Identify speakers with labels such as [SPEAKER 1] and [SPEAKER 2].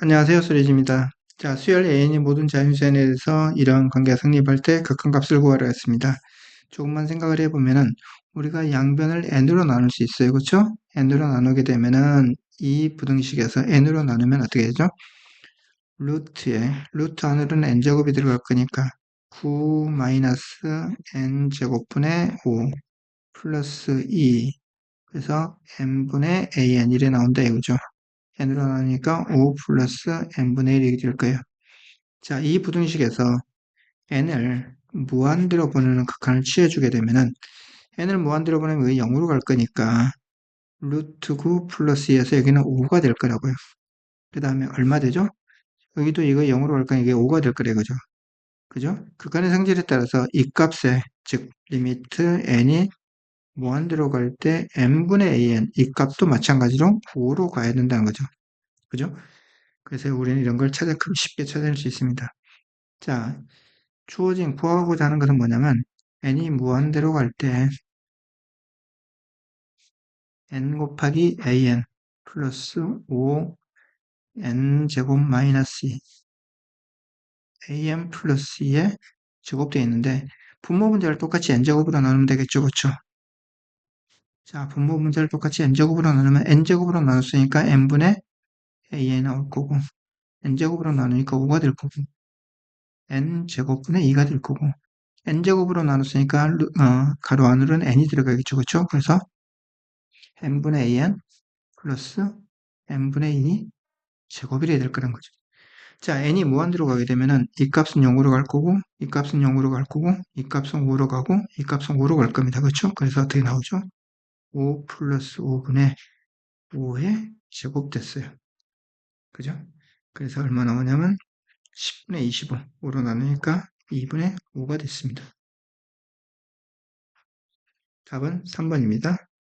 [SPEAKER 1] 안녕하세요. 수리지입니다. 자, 수열 an이 모든 자연수에 대해서 이런 관계가 성립할 때 극한값을 구하려 했습니다. 조금만 생각을 해보면은 우리가 양변을 n으로 나눌 수 있어요. 그렇죠? n으로 나누게 되면은 이 부등식에서 n으로 나누면 어떻게 되죠? 루트에 루트 안으로는 n제곱이 들어갈 거니까 9 마이너스 n제곱분의 5 플러스 2 그래서 n분의 an 이래 나온다 이거죠. N으로 나누니까 5 플러스 n분의 1이 될 거예요. 자, 이 부등식에서 n을 무한대로 보내는 극한을 취해주게 되면은 n을 무한대로 보내면 왜 0으로 갈 거니까 루트 9 플러스 2에서 여기는 5가 될 거라고요. 그 다음에 얼마 되죠? 여기도 이거 0으로 갈 거니까 이게 5가 될 거래, 그죠? 그죠? 극한의 성질에 따라서 이 값에, 즉, 리미트 n이 무한대로 갈때 n분의 an, 이 값도 마찬가지로 5로 가야 된다는 거죠. 그죠? 그래서 우리는 이런 걸 찾아, 쉽게 찾아낼 수 있습니다. 자, 주어진 구하고자 하는 것은 뭐냐면 n이 무한대로 갈 때 n 곱하기 an 플러스 5 n 제곱 마이너스 2 an 플러스 2에 제곱되어 있는데 분모 문제를 똑같이 n제곱으로 나누면 되겠죠. 그렇죠? 자, 분모 문제를 똑같이 n제곱으로 나누면 n제곱으로 나눴으니까 n분의 a 나올 거고 n제곱으로 나누니까 5가 될 거고 n제곱분의 2가 될 거고 n제곱으로 나눴으니까 어, 가로 안으로는 n이 들어가겠죠. 그렇죠? 그래서 n분의 an 플러스 n분의 2 제곱이 돼야 될 거란 거죠. 자, n이 무한대로 가게 되면은 이 값은 0으로 갈 거고 이 값은 0으로 갈 거고 이 값은 5로 가고 이 값은 5로 갈 겁니다. 그렇죠? 그래서 어떻게 나오죠? 5 플러스 5분의 5의 제곱 됐어요. 그죠? 그래서 얼마 나오냐면 10분의 25, 5로 나누니까 2분의 5가 됐습니다. 답은 3번입니다.